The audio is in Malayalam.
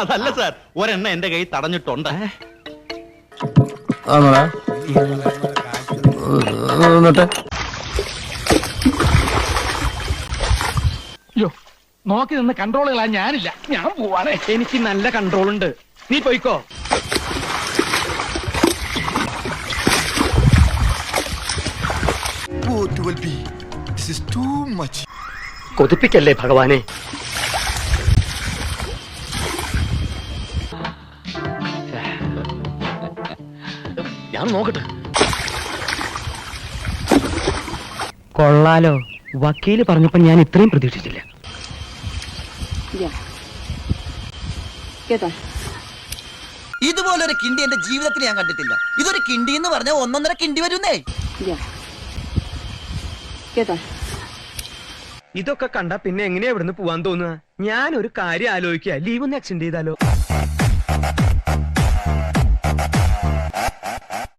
അതല്ല സാർ ഒരെണ്ണ എന്റെ കൈ തടഞ്ഞിട്ടുണ്ട്. നോക്കി നിന്ന് കൺട്രോളുകളാ ഞാനില്ല. ഞാൻ പോവാണ്. എനിക്ക് നല്ല കൺട്രോൾ ഉണ്ട്. നീ പോയിക്കോ? 12B. This is too much. കൊതിപ്പിക്കല്ലേ ഭഗവാനെ? ഞാൻ നോക്കട്ടെ. കൊള്ളാലോ. വക്കീൽ പറഞ്ഞപ്പോ ഞാൻ ഇത്രയും പ്രതീക്ഷിച്ചില്ല. ഇതുപോലൊരു കിണ്ടി എന്റെ ജീവിതത്തിൽ ഞാൻ കണ്ടിട്ടില്ല. ഇതൊരു കിണ്ടി എന്ന് പറഞ്ഞ ഒന്നൊന്നര കിണ്ടി വരുന്നേ. ഇതൊക്കെ കണ്ട പിന്നെ എങ്ങനെയാ ഇവിടുന്ന് പോവാൻ തോന്നുക? ഞാൻ ഒരു കാര്യം ആലോചിക്കുക. ലീവ് ഒന്ന് എക്സ്റ്റെൻഡ് ചെയ്താലോ?